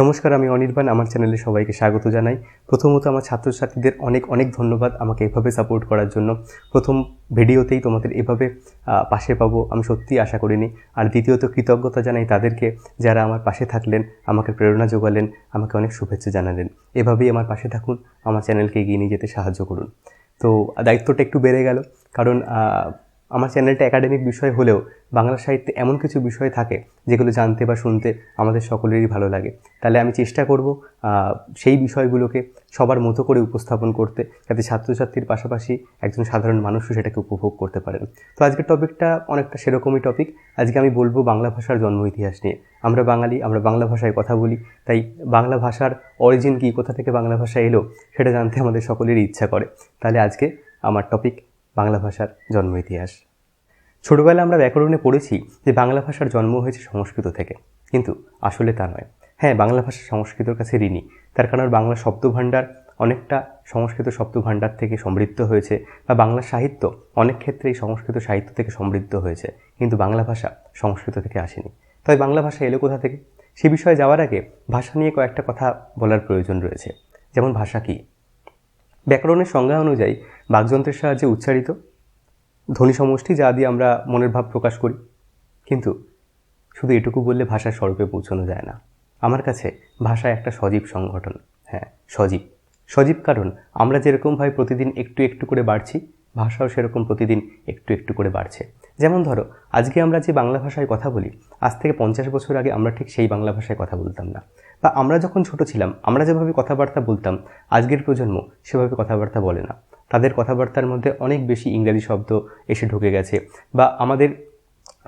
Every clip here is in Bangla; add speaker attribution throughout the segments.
Speaker 1: নমস্কার, আমি অনির্বাণ। আমার চ্যানেলে সবাইকে স্বাগত জানাই। প্রথমত আমার ছাত্রছাত্রীদের অনেক অনেক ধন্যবাদ আমাকে এভাবে সাপোর্ট করার জন্য। প্রথম ভিডিওতেই তোমাদের এভাবে পাশে পাবো, আমি সত্যিই আশা করিনি। আর দ্বিতীয়ত, কৃতজ্ঞতা জানাই তাদেরকে যারা আমার পাশে থাকলেন, আমাকে প্রেরণা যোগালেন, আমাকে অনেক শুভেচ্ছা জানালেন। এভাবেই আমার পাশে থাকুন, আমার চ্যানেলকে এগিয়ে নিয়ে যেতে সাহায্য করুন। তো, দায়িত্বটা একটু বেড়ে গেল। কারণ আমার চ্যানেলটা একাডেমিক বিষয় হলেও বাংলা সাহিত্যে এমন কিছু বিষয় থাকে যেগুলো জানতে বা শুনতে আমাদের সকলেরই ভালো লাগে। তাহলে আমি চেষ্টা করব সেই বিষয়গুলোকে সবার মতো করে উপস্থাপন করতে যাতে ছাত্রছাত্রীর পাশাপাশি একজন সাধারণ মানুষও সেটাকে উপভোগ করতে পারেন। তো আজকের টপিকটা অনেকটা সেরকমই টপিক আজকে আমি বলব বাংলা ভাষার জন্ম ইতিহাস নিয়ে। আমরা বাঙালি, আমরা বাংলা ভাষায় কথা বলি, তাই বাংলা ভাষার অরিজিন কী, কোথা থেকে বাংলা ভাষা এলো, সেটা জানতে আমাদের সকলেরই ইচ্ছা করে। তাহলে আজকে আমার টপিক বাংলা ভাষার জন্ম ইতিহাস। ছোটবেলায় আমরা ব্যাকরণে পড়েছি যে বাংলা ভাষার জন্ম হয়েছে সংস্কৃত থেকে। কিন্তু আসলে তা নয়। হ্যাঁ বাংলা ভাষা সংস্কৃতর কাছে ঋণী। তার কারণ বাংলা শব্দভাণ্ডার অনেকটা সংস্কৃত শব্দভাণ্ডার থেকে সমৃদ্ধ হয়েছে বা বাংলা সাহিত্য অনেক ক্ষেত্রেই সংস্কৃত সাহিত্য থেকে সমৃদ্ধ হয়েছে। কিন্তু বাংলা ভাষা সংস্কৃত থেকে আসেনি। তবে বাংলা ভাষা এলো কোথা থেকে? সে বিষয়ে যাওয়ার আগে ভাষা নিয়ে কয়েকটা কথা বলার প্রয়োজন রয়েছে। যেমন ভাষা কী? ব্যাকরণের সংজ্ঞা অনুযায়ী বাকযন্ত্রের সাহায্যে উচ্চারিত ধ্বনি সমষ্টি যা দিয়ে আমরা মনের ভাব প্রকাশ করি। কিন্তু শুধু এটুকু বললে ভাষার স্বরূপে পৌঁছানো যায় না। আমার কাছে ভাষা একটা সজীব সংগঠন। হ্যাঁ সজীব। সজীব কারণ আমরা যেরকমভাবে প্রতিদিন একটু একটু করে বাড়ছি ভাষাও সেরকম প্রতিদিন একটু একটু করে বাড়ছে। যেমন ধরো, আজকে আমরা যে বাংলা ভাষায় কথা বলি, আজ থেকে পঞ্চাশ বছর আগে আমরা ঠিক সেই বাংলা ভাষায় কথা বলতাম না। বা আমরা যখন ছোট ছিলাম, আমরা যেভাবে কথাবার্তা বলতাম, আজকের প্রজন্ম সেভাবে কথাবার্তা বলে না। তাদের কথাবার্তার মধ্যে অনেক বেশি ইংরাজি শব্দ এসে ঢুকে গেছে। বা আমাদের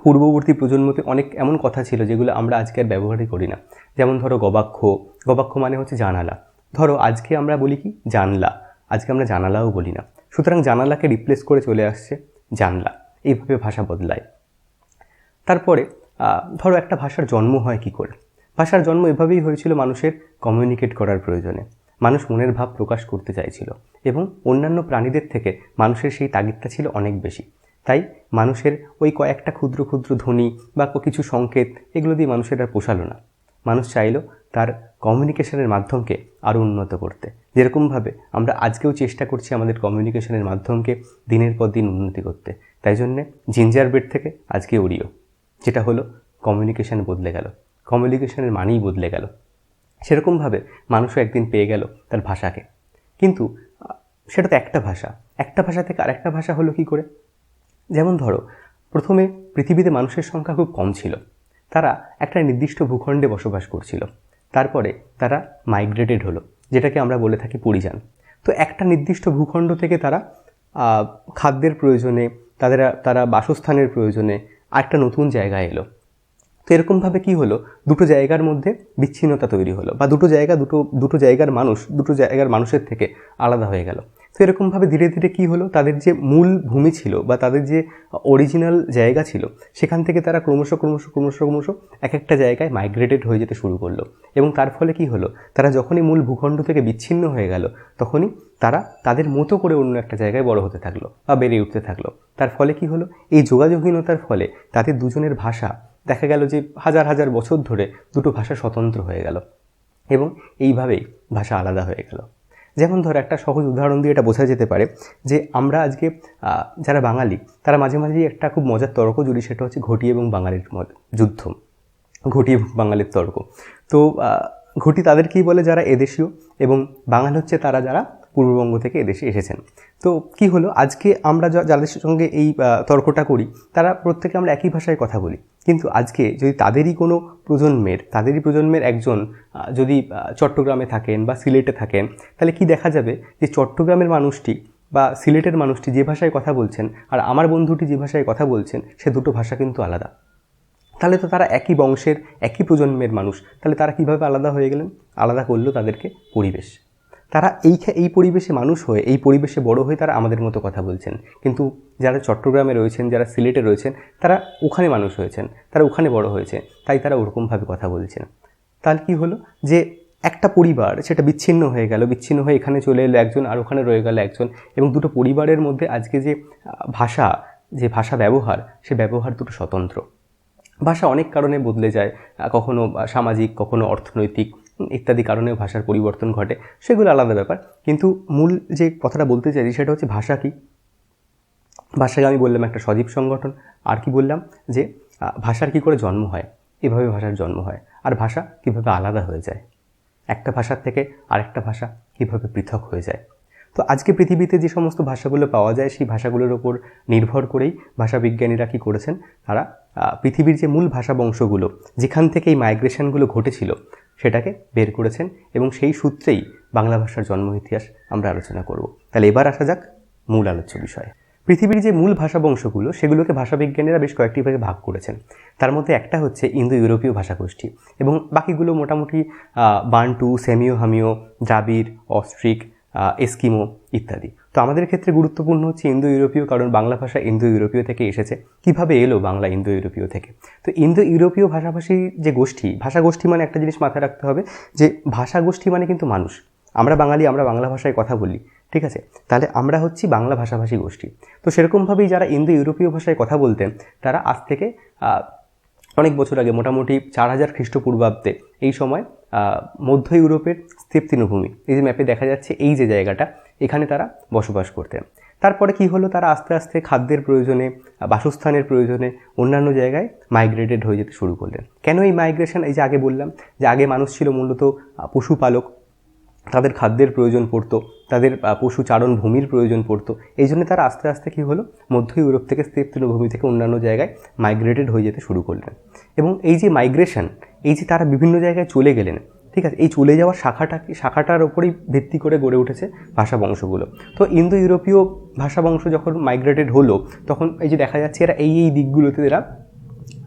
Speaker 1: পূর্ববর্তী প্রজন্মতে অনেক এমন কথা ছিল যেগুলো আমরা আজকে আর ব্যবহারই করি না। যেমন ধরো, গবাক্ষ। গবাক্ষ মানে হচ্ছে জানালা। ধরো, আজকে আমরা বলি কি? জানলা। আজকে আমরা জানালাও বলি না। সুতরাং জানালাকে রিপ্লেস করে চলে আসছে জানলা। এইভাবে ভাষা বদলায়। তারপরে ধরো একটা ভাষার জন্ম হয় কি করে? ভাষার জন্ম এভাবেই হয়েছিল মানুষের কমিউনিকেট করার প্রয়োজনে। মানুষ মনের ভাব প্রকাশ করতে চাইছিল এবং অন্যান্য প্রাণীদের থেকে মানুষের সেই তাগিদটা ছিল অনেক বেশি। তাই মানুষের ওই কয়েকটা ক্ষুদ্র ক্ষুদ্র ধ্বনি বা কিছু সংকেত এগুলো দিয়ে মানুষের আর পোষালো না। মানুষ চাইলো তার কমিউনিকেশনের মাধ্যমকে আরও উন্নত করতে। যেরকমভাবে আমরা আজকেও চেষ্টা করছি আমাদের কমিউনিকেশনের মাধ্যমকে দিনের পর দিন উন্নতি করতে। তাই জন্যে জিঞ্জার বেড থেকে আজকে ওরিও যেটা হলো কমিউনিকেশান বদলে গেল। কমিউনিকেশনের মানেই বদলে গেল। সেরকমভাবে মানুষও একদিন পেয়ে গেল তার ভাষাকে। কিন্তু, সেটা তো একটা ভাষা। একটা ভাষা থেকে আরেকটা ভাষা হলো কি করে? যেমন ধরো, প্রথমে পৃথিবীতে মানুষের সংখ্যা খুব কম ছিল। তারা একটা নির্দিষ্ট ভূখণ্ডে বসবাস করছিল। তারপরে তারা মাইগ্রেটেড হলো। যেটাকে আমরা বলে থাকি পরিযান। তো একটা নির্দিষ্ট ভূখণ্ড থেকে তারা খাদ্যের প্রয়োজনে, তাদের, তারা বাসস্থানের প্রয়োজনে আরেকটা নতুন জায়গায় এলো। তো এরকমভাবে কি হলো? দুটো জায়গার মধ্যে বিচ্ছিন্নতা তৈরি হলো বা দুটো জায়গা, দুটো দুটো জায়গার মানুষ, দুটো জায়গার মানুষের থেকে আলাদা হয়ে গেল। তো এরকমভাবে ধীরে ধীরে কি হলো? তাদের যে মূল ভূমি ছিল বা তাদের যে অরিজিনাল জায়গা ছিল, সেখান থেকে তারা ক্রমশ ক্রমশ ক্রমশ ক্রমশ এক একটা জায়গায় মাইগ্রেটেড হয়ে যেতে শুরু করল। এবং তার ফলে কি হলো? তারা যখনই মূল ভূখণ্ড থেকে বিচ্ছিন্ন হয়ে গেল, তখনই তারা তাদের মতো করে অন্য একটা জায়গায় বড় হতে থাকল বা বেড়ে উঠতে থাকল। তার ফলে কি হলো? এই যোগাযোগহীনতার ফলে তাদের দুজনের ভাষা দেখা গেল যে হাজার হাজার বছর ধরে দুটো ভাষা স্বতন্ত্র হয়ে গেল এবং এইভাবেই ভাষা আলাদা হয়ে গেল। যেমন ধর একটা সহজ উদাহরণ দিয়ে এটা বোঝা যেতে পারে যে আমরা আজকে যারা বাঙালি, তারা মাঝে মাঝেই একটা খুব মজার তর্ক জুড়ি, সেটা হচ্ছে ঘটি এবং বাঙালির যুদ্ধ। ঘটি এবং বাঙালির তর্ক। তো ঘটি তাদেরকেই বলে? যারা এদেশীয় এবং বাঙাল হচ্ছে তারা যারা পূর্ববঙ্গ থেকে এদেশে এসেছেন। তো কি হলো? আজকে আমরা যাদের সঙ্গে এই তর্কটা করি, তারা প্রত্যেকে আমরা একই ভাষায় কথা বলি। কিন্তু আজকে যদি তাদেরই কোনো প্রজন্মের, তাদেরই প্রজন্মের একজন যদি চট্টগ্রামে থাকেন বা সিলেটে থাকেন, তাহলে কি দেখা যাবে যে চট্টগ্রামের মানুষটি বা সিলেটের মানুষটি যে ভাষায় কথা বলছেন আর আমার বন্ধুটি যে ভাষায় কথা বলছেন, সে দুটো ভাষা কিন্তু আলাদা। তাহলে তো তারা একই বংশের, একই প্রজন্মের মানুষ। তাহলে তারা কীভাবে আলাদা হয়ে গেলেন? আলাদা করল তাদেরকে পরিবেশ। তারা এই এই পরিবেশে মানুষ হয়ে, এই পরিবেশে বড় হয়ে তারা আমাদের মতো কথা বলছেন। কিন্তু যারা চট্টগ্রামে রয়েছেন, যারা সিলেটে রয়েছেন, তারা ওখানে মানুষ হয়েছেন, তারা ওখানে বড় হয়েছে, তাই তারা ওরকমভাবে কথা বলছেন। তাহলে কী হলো? যে একটা পরিবার, সেটা বিচ্ছিন্ন হয়ে গেল, বিচ্ছিন্ন হয়ে এখানে চলে এলো একজন আর ওখানে রয়ে গেল একজন এবং দুটো পরিবারের মধ্যে আজকে যে ভাষা যে ভাষা ব্যবহার, সে ব্যবহার দুটো স্বতন্ত্র। ভাষা অনেক কারণে বদলে যায় কখনো সামাজিক, কখনো অর্থনৈতিক ইত্যাদি কারণেও ভাষার পরিবর্তন ঘটে, সেগুলো আলাদা ব্যাপার। কিন্তু মূল যে কথাটা বলতে চাইছি সেটা হচ্ছে ভাষা কী? ভাষাকে আমি বললাম একটা সজীব সংগঠন, আর কি বললাম? যে ভাষার কি করে জন্ম হয়? এভাবে ভাষার জন্ম হয়। আর ভাষা কীভাবে আলাদা হয়ে যায়? একটা ভাষার থেকে আরেকটা ভাষা কীভাবে পৃথক হয়ে যায়? তো আজকে পৃথিবীতে যে সমস্ত ভাষাগুলো পাওয়া যায়, সেই ভাষাগুলোর ওপর নির্ভর করেই ভাষাবিজ্ঞানীরা কী করেছেন? তারা পৃথিবীর যে মূল ভাষা বংশগুলো, যেখান থেকে এই মাইগ্রেশনগুলো ঘটেছিল সেটাকে বের করেছেন এবং সেই সূত্রেই বাংলা ভাষার জন্ম ইতিহাস আমরা আলোচনা করব। তাহলে এবার আসা যাক মূল আলোচ্য বিষয়ে। পৃথিবীর যে মূল ভাষা বংশগুলো, সেগুলোকে ভাষাবিজ্ঞানীরা বেশ কয়েকটি ভাগে ভাগ করেছেন। তার মধ্যে একটা হচ্ছে ইন্দো ইউরোপীয় ভাষাগোষ্ঠী এবং বাকিগুলো মোটামুটি বান্টু সেমিও হামিও দ্রাবিড়, অস্ট্রিক এস্কিমো ইত্যাদি। তো আমাদের ক্ষেত্রে গুরুত্বপূর্ণ হচ্ছে ইন্দো ইউরোপীয় কারণ বাংলা ভাষা ইন্দো ইউরোপীয় থেকে এসেছে। কীভাবে এলো বাংলা ইন্দো ইউরোপীয় থেকে? তো ইন্দো ইউরোপীয় ভাষাভাষী যে গোষ্ঠী, ভাষাগোষ্ঠী মানে একটা জিনিস মাথায় রাখতে হবে যে ভাষাগোষ্ঠী মানে কিন্তু মানুষ। আমরা বাঙালি, আমরা বাংলা ভাষায় কথা বলি, ঠিক আছে? তাহলে আমরা হচ্ছি বাংলা ভাষাভাষী গোষ্ঠী। তো সেরকমভাবেই যারা ইন্দো ইউরোপীয় ভাষায় কথা বলতেন, তারা আজ থেকে অনেক বছর আগে, মোটামুটি চার হাজার খ্রিস্টপূর্বাব্দে এই সময় মধ্য ইউরোপের স্থির তৃণভূমি এই যে ম্যাপে দেখা যাচ্ছে এই যে জায়গাটা এখানে তারা বসবাস করতেন। তারপরে কি হলো? তারা আস্তে আস্তে খাদ্যের প্রয়োজনে, বাসস্থানের প্রয়োজনে অন্যান্য জায়গায় মাইগ্রেটেড হয়ে যেতে শুরু করলেন। কেন এই মাইগ্রেশন এই যে আগে বললাম যে আগে মানুষ ছিল মূলত পশুপালক। তাদের খাদ্যের প্রয়োজন পড়তো, তাদের পশু চারণ ভূমির প্রয়োজন পড়তো। এই জন্য তারা আস্তে আস্তে কী হলো? মধ্য ইউরোপ থেকে স্থির তৃণভূমি থেকে অন্যান্য জায়গায় মাইগ্রেটেড হয়ে যেতে শুরু করলেন। এবং এই যে মাইগ্রেশন এই যে তারা বিভিন্ন জায়গায় চলে গেলেন ঠিক আছে, এই চলে যাওয়ার শাখাটা শাখাটার ওপরেই ভিত্তি করে গড়ে উঠেছে ভাষা বংশগুলো। তো ইন্দো ইউরোপীয় ভাষা বংশ যখন মাইগ্রেটেড হলো, তখন এই যে দেখা যাচ্ছে এরা এই এই দিকগুলোতে এরা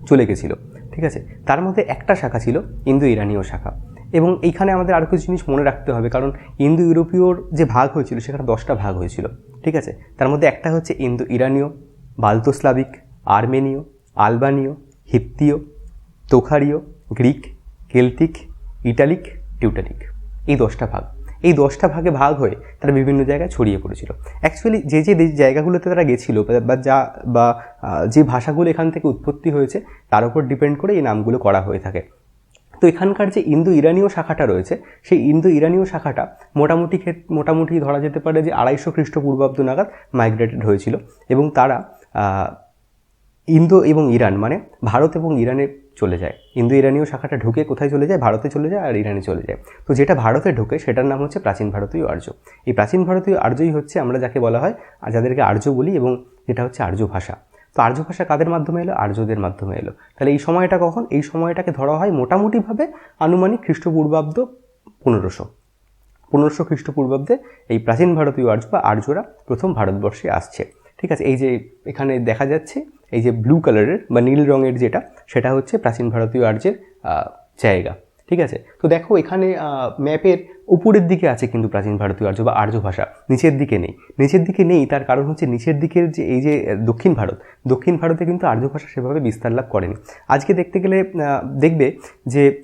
Speaker 1: চলে গেছিল, ঠিক আছে? তার মধ্যে একটা শাখা ছিল ইন্দো ইরানীয় শাখা। এবং এইখানে আমাদের আরও কিছু জিনিস মনে রাখতে হবে, কারণ ইন্দো ইউরোপীয়র যে ভাগ হয়েছিল, সেখানে দশটা ভাগ হয়েছিল, ঠিক আছে? তার মধ্যে একটা হচ্ছে ইন্দো ইরানীয় বাল্তোস্লাভিক, আর্মেনীয়, আলবানীয় হিপ্তীয় তোখারীয়, গ্রিক, কেল্টিক ইটালিক টিউটালিক এই দশটা ভাগ। এই দশটা ভাগে ভাগ হয়ে তারা বিভিন্ন জায়গায় ছড়িয়ে পড়েছিল। অ্যাকচুয়ালি যে যে জায়গাগুলোতে তারা গেছিল, বা- যা বা যে ভাষাগুলো এখান থেকে উৎপত্তি হয়েছে, তার উপর ডিপেন্ড করে এই নামগুলো করা হয়ে থাকে। তো এখানকার যে ইন্দো ইরানীয় শাখাটা রয়েছে, সেই ইন্দো ইরানীয় শাখাটা মোটামুটি মোটামুটি ধরা যেতে পারে যে আড়াইশো খ্রিস্টপূর্বাব্দ নাগাদ মাইগ্রেটেড হয়েছিল। এবং তারা ইন্দো এবং ইরান মানে ভারত এবং ইরানে চলে যায়। ইন্দো ইরানীয় শাখাটা ঢুকে কোথায় চলে যায়? ভারতে চলে যায় আর ইরানে চলে যায়। তো যেটা ভারতে ঢোকে সেটার নাম হচ্ছে প্রাচীন ভারতীয় আর্য। এই প্রাচীন ভারতীয় আর্যই হচ্ছে আমরা যাকে বলা হয়, আর যাদেরকে আর্য বলি এবং যেটা হচ্ছে আর্য ভাষা। তো আর্য ভাষা কাদের মাধ্যমে এলো? আর্যদের মাধ্যমে এলো। তাহলে এই সময়টা কখন? এই সময়টাকে ধরা হয় মোটামুটিভাবে আনুমানিক খ্রিস্টপূর্বাব্দ পনেরোশো। পনেরোশো খ্রিস্টপূর্বাব্দে এই প্রাচীন ভারতীয় আর্য বা আর্যরা প্রথম ভারতবর্ষে আসছে। ঠিক আছে, এই যে এখানে দেখা যাচ্ছে এই যে ব্লু কালারের বা নীল রঙের যেটা, সেটা হচ্ছে প্রাচীন ভারতীয় আর্যের জায়গা। ঠিক আছে? তো দেখো এখানে ম্যাপের উপরের দিকে আছে কিন্তু প্রাচীন ভারতীয় আর্য বা আর্য ভাষা, নিচের দিকে নেই। নিচের দিকে নেই, তার কারণ হচ্ছে নিচের দিকের যে, এই যে দক্ষিণ ভারত, দক্ষিণ ভারতে কিন্তু আর্য ভাষা সেভাবে বিস্তার লাভ করেনি। আজকে দেখতে গেলে দেখবে যে,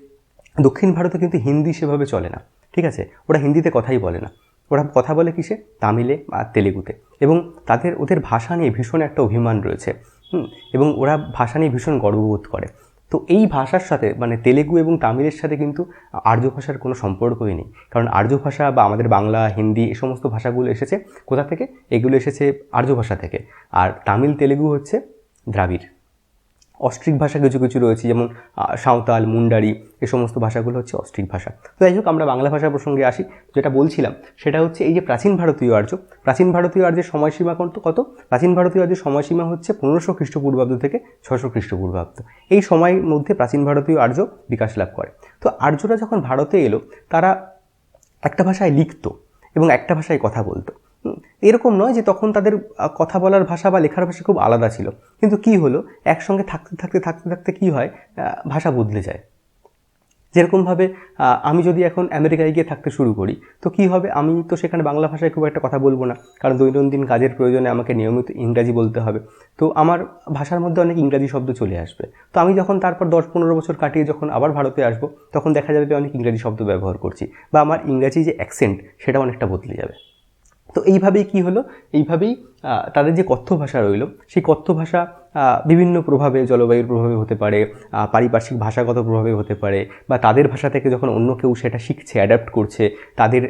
Speaker 1: দক্ষিণ ভারতে কিন্তু হিন্দি সেভাবে চলে না। ঠিক আছে? ওরা হিন্দিতে কথাই বলে না। ওরা কথা বলে কিসে? তামিলে আর তেলেগুতে। এবং তাদের, ওদের ভাষা নিয়ে ভীষণ একটা অভিমান রয়েছে। হুম, এবং ওরা ভাষা নিয়ে ভীষণ গর্ববোধ করে। তো এই ভাষার সাথে মানে তেলেগু এবং তামিলের সাথে কিন্তু আর্য ভাষার কোনো সম্পর্কই নেই। কারণ আর্য ভাষা বা আমাদের বাংলা, হিন্দি এ সমস্ত ভাষাগুলো এসেছে কোথা থেকে? এগুলো এসেছে আর্য ভাষা থেকে। আর তামিল, তেলেগু হচ্ছে দ্রাবিড়। অস্ট্রিক ভাষা কিছু কিছু রয়েছে, যেমন সাঁওতাল, মুন্ডারি, এ সমস্ত ভাষাগুলো হচ্ছে অস্ট্রিক ভাষা। তো যাই হোক, আমরা বাংলা ভাষা প্রসঙ্গে আসি, যেটা বলছিলাম, সেটা হচ্ছে এই যে প্রাচীন ভারতীয় আর্য। প্রাচীন ভারতীয় আর্যের সময়সীমা কত? কত? প্রাচীন ভারতীয় আর্যের সময়সীমা হচ্ছে পনেরোশো খ্রিস্টপূর্বাব্দ থেকে ছশো খ্রিস্টপূর্বাব্দ। এই সময়ের মধ্যে প্রাচীন ভারতীয় আর্য বিকাশ লাভ করে। তো আর্যরা যখন ভারতে এলো, তারা একটা ভাষায় লিখতো এবং একটা ভাষায় কথা বলতো। এরকম নয় যে তখন তাদের কথা বলার ভাষা বা লেখার ভাষা খুব আলাদা ছিল। কিন্তু কি হলো? একসঙ্গে থাকতে থাকতে থাকতে থাকতে কি হয়? ভাষা বদলে যায়। যেরকমভাবে আমি যদি এখন আমেরিকায় গিয়ে থাকতে শুরু করি, তো কি হবে? আমি তো সেখানে বাংলা ভাষায় খুব একটা কথা বলব না। কারণ দৈনন্দিন কাজের প্রয়োজনে আমাকে নিয়মিত ইংরাজি বলতে হবে। তো আমার ভাষার মধ্যে অনেক ইংরাজি শব্দ চলে আসবে। তো আমি যখন তারপর দশ পনেরো বছর কাটিয়ে যখন আবার ভারতে আসব, তখন দেখা যাবে যে অনেক ইংরাজি শব্দ ব্যবহার করছি। বা আমার ইংরাজি যে অ্যাকসেন্ট সেটা অনেকটা বদলে যাবে। তো এইভাবেই কি হলো? এইভাবেই তাদের যে কথ্য ভাষা রইল, সেই কথ্য ভাষা বিভিন্ন প্রভাবে, জলবায়ুর প্রভাবে হতে পারে পারিপার্শ্বিক ভাষাগত প্রভাবে হতে পারে, বা তাদের ভাষা থেকে যখন অন্য কেউ সেটা শিখছে অ্যাডাপ্ট করছে, তাদের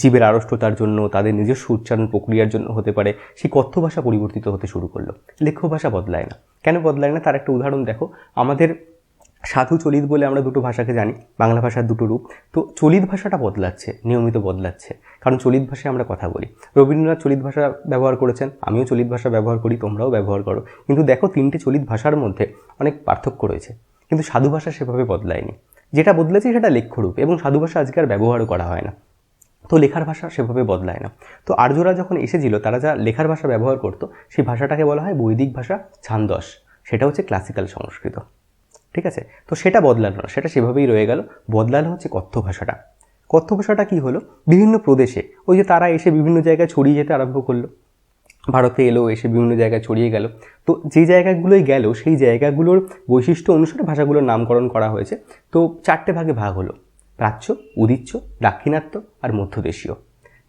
Speaker 1: জীবের আড়ষ্টতার জন্য, তাদের নিজস্ব উচ্চারণ প্রক্রিয়ার জন্য হতে পারে, সেই কথ্য ভাষা পরিবর্তিত হতে শুরু করল। লেখ্য ভাষা বদলায় না। কেন বদলায় না? তার একটা উদাহরণ দেখো। আমাদের সাধু চলিত বলে আমরা দুটো ভাষাকে জানি, বাংলা ভাষার দুটো রূপ। তো চলিত ভাষাটা বদলাচ্ছে, নিয়মিত বদলাচ্ছে। কারণ চলিত ভাষায় আমরা কথা বলি। রবীন্দ্রনাথ চলিত ভাষা ব্যবহার করেছেন, আমিও চলিত ভাষা ব্যবহার করি, তোমরাও ব্যবহার করো। কিন্তু দেখো, তিনটে চলিত ভাষার মধ্যে অনেক পার্থক্য রয়েছে। কিন্তু সাধু ভাষা সেভাবে বদলায়নি। যেটা বদলেছে সেটা লেখ্যরূপ এবং সাধু ভাষা আজকে আর ব্যবহারও করা হয় না। তো লেখার ভাষা সেভাবে বদলায় না। তো আর্যরা যখন এসেছিল, তারা যা লেখার ভাষা ব্যবহার করতো, সেই ভাষাটাকে বলা হয় বৈদিক ভাষা ছান্দস। সেটা হচ্ছে ক্লাসিক্যাল সংস্কৃত। ঠিক আছে? তো সেটা বদলালো না, সেটা সেভাবেই রয়ে গেল। বদলালো হচ্ছে কথ্য ভাষাটা। কথ্য ভাষাটা কী হলো? বিভিন্ন প্রদেশে। ওই যে তারা এসে বিভিন্ন জায়গায় ছড়িয়ে যেতে আরম্ভ করল। ভারতে এলো, এসে বিভিন্ন জায়গায় ছড়িয়ে গেল। তো যে জায়গাগুলোই গেল, সেই জায়গাগুলোর বৈশিষ্ট্য অনুসারে ভাষাগুলোর নামকরণ করা হয়েছে। তো চারটে ভাগে ভাগ হলো। প্রাচ্য, উদিচ্য, দাক্ষিণাত্য আর মধ্যদেশীয়।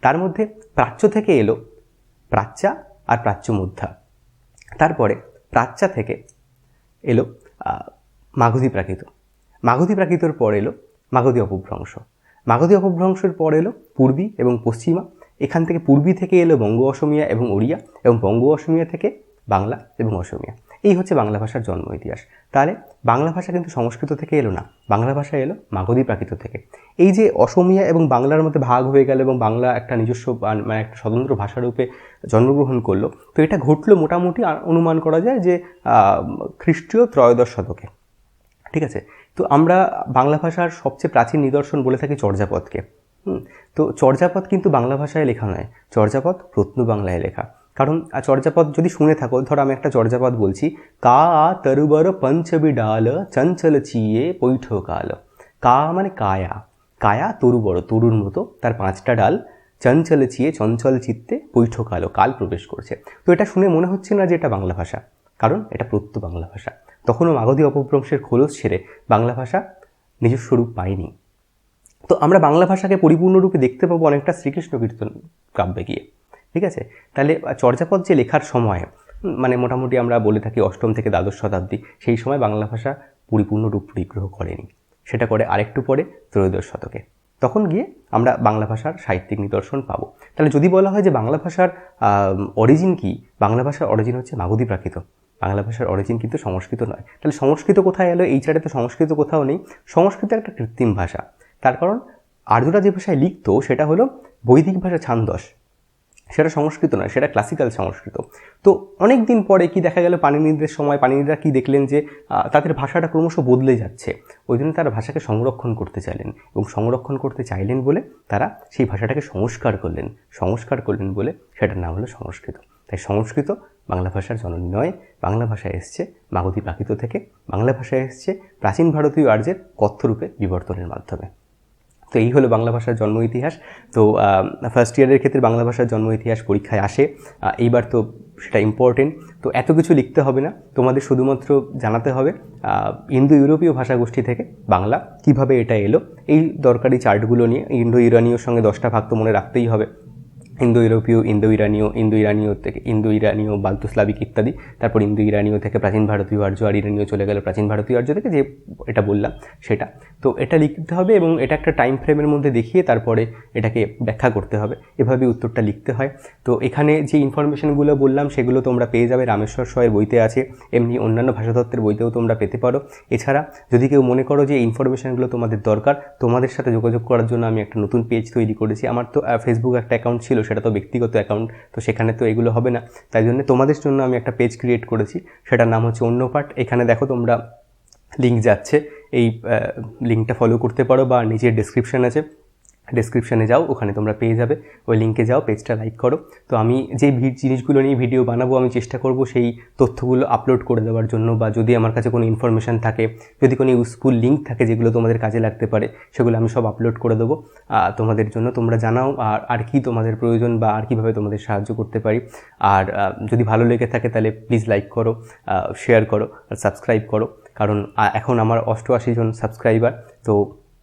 Speaker 1: তার মধ্যে প্রাচ্য থেকে এলো প্রাচ্যা আর প্রাচ্য মুদ্ধা তারপরে প্রাচ্যা থেকে এলো মাগধী প্রাকৃত। মাগধী প্রাকৃতর পর এলো মাগধী অপভ্রংশ। মাগধী অপভ্রংশের পর এলো পূর্বী এবং পশ্চিমা। এখান থেকে পূর্বী থেকে এলো বঙ্গ অসমিয়া এবং ওড়িয়া এবং বঙ্গ অসমিয়া থেকে বাংলা এবং অসমিয়া। এই হচ্ছে বাংলা ভাষার জন্ম ইতিহাস। তাহলে বাংলা ভাষা কিন্তু সংস্কৃত থেকে এলো না। বাংলা ভাষা এলো মাগধী প্রাকৃত থেকে। এই যে অসমিয়া এবং বাংলার মধ্যে ভাগ হয়ে গেল এবং বাংলা একটা নিজস্ব মানে একটা স্বতন্ত্র ভাষারূপে জন্মগ্রহণ করল, তো এটা ঘটলো মোটামুটি অনুমান করা যায় যে খ্রিস্টীয় ত্রয়োদশ শতকে। ঠিক আছে? তো আমরা বাংলা ভাষার সবচেয়ে প্রাচীন নিদর্শন বলে থাকি চর্যাপদকে। তো চর্যাপদ কিন্তু বাংলা ভাষায় লেখা নয়। চর্যাপদ প্রত্ন বাংলায় লেখা। কারণ চর্যাপদ যদি শুনে থাকো, ধরো আমি একটা চর্যাপদ বলছি। কা আ তরুবর পঞ্চবি ডাল চঞ্চল চিয়ে পৈঠ কাল। কা মানে কায়া। কায়া তরু বড় তরুর মতো। তার পাঁচটা ডাল, চঞ্চল চিয়ে চঞ্চল চিত্তে পৈঠ কালো, কাল প্রবেশ করছে। তো এটা শুনে মনে হচ্ছে না যে এটা বাংলা ভাষা। কারণ এটা প্রত্য বাংলা ভাষা। তখনও মাগধী অপভ্রংশের খোলস ছেড়ে বাংলা ভাষা নিজস্ব রূপ পায়নি। তো আমরা বাংলা ভাষাকে পরিপূর্ণরূপে দেখতে পাবো অনেকটা শ্রীকৃষ্ণ কীর্তন কাব্যে গিয়ে। ঠিক আছে? তাহলে চর্যাপদ যে লেখার সময় মানে মোটামুটি আমরা বলে থাকি অষ্টম থেকে দ্বাদশ শতাব্দী, সেই সময় বাংলা ভাষা পরিপূর্ণ রূপ পরিগ্রহ করেনি। সেটা করে আরেকটু পরে ত্রয়োদশ শতকে। তখন গিয়ে আমরা বাংলা ভাষার সাহিত্যিক নিদর্শন পাবো। তাহলে যদি বলা হয় যে বাংলা ভাষার অরিজিন কি, বাংলা ভাষার অরিজিন হচ্ছে মাগধী প্রাকৃত। বাংলা ভাষার অরিজিন কিন্তু সংস্কৃত নয়। তাহলে সংস্কৃত কোথায় এলো? এই ছাড়া তো সংস্কৃত কোথাও নেই। সংস্কৃত একটা কৃত্রিম ভাষা। তার কারণ আর্যরা যে ভাষায় লিখতো, সেটা হলো বৈদিক ভাষা ছান্দস। সেটা সংস্কৃত নয়, সেটা ক্লাসিক্যাল সংস্কৃত। তো অনেক দিন পরে কি দেখা গেল? পানিনিদের সময় পানিনিরা কি দেখলেন যে তাদের ভাষাটা ক্রমশ বদলে যাচ্ছে। ওই জন্য তারা ভাষাকে সংরক্ষণ করতে চাইলেন এবং সংরক্ষণ করতে চাইলেন বলে তারা সেই ভাষাটাকে সংস্কার করলেন। সংস্কার করলেন বলে সেটার নাম হলো সংস্কৃত। তাই সংস্কৃত বাংলা ভাষার জননী নয়, বাংলা ভাষায় এসছে মাগধী প্রাকৃত থেকে। বাংলা ভাষায় এসছে প্রাচীন ভারতীয় আর্যের কথ্যরূপে বিবর্তনের মাধ্যমে। তো এই হলো বাংলা ভাষার জন্ম ইতিহাস। তো ফার্স্ট ইয়ারের ক্ষেত্রে বাংলা ভাষার জন্ম ইতিহাস পরীক্ষায় আসে। এইবার তো সেটা ইম্পর্টেন্ট তো এত কিছু লিখতে হবে না। তোমাদের শুধুমাত্র জানাতে হবে ইন্দো ইউরোপীয় ভাষাগোষ্ঠী থেকে বাংলা। কীভাবে এটা এলো? এই দরকারি চার্টগুলো নিয়ে ইন্দো ইরানীয়র সঙ্গে দশটা ভাগ তো মনে রাখতেই হবে। ইন্দো ইউরোপীয় ইন্দো ইরানীয় ইন্দো ইরানীয় থেকে ইন্দো ইরানীয় বাল্তুস্লাবিক ইত্যাদি, তারপর ইন্দো ইরানীয় থেকে প্রাচীন ভারতীয় আর্য আর ইরানীয় চলে গেল প্রাচীন ভারতীয় আর্য থেকে যে এটা বললাম, সেটা। তো এটা লিখতে হবে এবং এটা একটা টাইম ফ্রেমের মধ্যে দেখিয়ে তারপরে এটাকে ব্যাখ্যা করতে হবে। এভাবে উত্তরটা লিখতে হয়। তো এখানে যে ইনফরমেশনগুলো বললাম, সেগুলো তোমরা পেয়ে যাবে। রামেশ্বর সয়ের বইতে আছে। এমনি অন্যান্য ভাষাতত্ত্বের বইতেও তোমরা পেতে পারো। এছাড়া যদি কেউ মনে করো যে ইনফরমেশনগুলো তোমাদের দরকার, তোমাদের সাথে যোগাযোগ করার জন্য আমি একটা নতুন পেজ তৈরি করেছি। আমার তো ফেসবুক একটা অ্যাকাউন্ট ছিল, সেটা তো ব্যক্তিগত অ্যাকাউন্ট তো সেখানে তো এগুলো হবে না। তাই জন্য তোমাদের জন্য আমি একটা পেজ ক্রিয়েট করেছি। সেটার নাম হচ্ছে অন্য পাঠ এখানে দেখো তোমরা লিঙ্ক যাচ্ছে। এই লিঙ্কটা ফলো করতে পারো বা নিচের ডেসক্রিপশান আছে। ডেসক্রিপশানে যাও, ওখানে তোমরা পেয়ে যাবে। ওই লিঙ্কে যাও পেজটা লাইক করো। তো আমি যে জিনিসগুলো নিয়ে ভিডিও বানাবো, আমি চেষ্টা করব সেই তথ্যগুলো আপলোড করে দেওয়ার জন্য বা যদি আমার কাছে কোনো ইনফরমেশান থাকে, যদি কোনো ইউজফুল লিঙ্ক থাকে যেগুলো তোমাদের কাজে লাগতে পারে, সেগুলো আমি সব আপলোড করে দেবো তোমাদের জন্য। তোমরা জানাও আর আর কি তোমাদের প্রয়োজন বা আর কীভাবে তোমাদের সাহায্য করতে পারি। আর যদি ভালো লেগে থাকে তাহলে প্লিজ লাইক করো শেয়ার করো, আর সাবস্ক্রাইব করো। কারণ এখন আমার অষ্টআশি জন সাবস্ক্রাইবার তো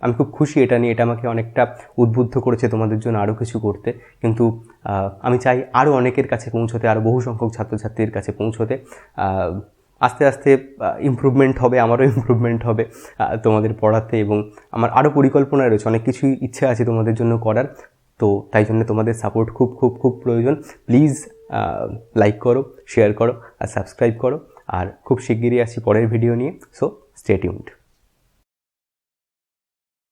Speaker 1: আমি খুব খুশি এটা নিয়ে। এটা আমাকে অনেকটা উদ্বুদ্ধ করেছে তোমাদের জন্য আরও কিছু করতে। কিন্তু আমি চাই আরও অনেকের কাছে পৌঁছতে আরও বহু সংখ্যক ছাত্রছাত্রীর কাছে পৌঁছতে। আস্তে আস্তে ইমপ্রুভমেন্ট হবে, আমারও ইমপ্রুভমেন্ট হবে তোমাদের পড়াতে এবং আমার আরও পরিকল্পনা রয়েছে। অনেক কিছুই ইচ্ছে আছে তোমাদের জন্য করার, তো তাই জন্য তোমাদের সাপোর্ট খুব খুব খুব প্রয়োজন। প্লিজ লাইক করো শেয়ার করো, আর সাবস্ক্রাইব করো। আর খুব শিগগিরই আসি পরের ভিডিও নিয়ে সো স্টে টিউনড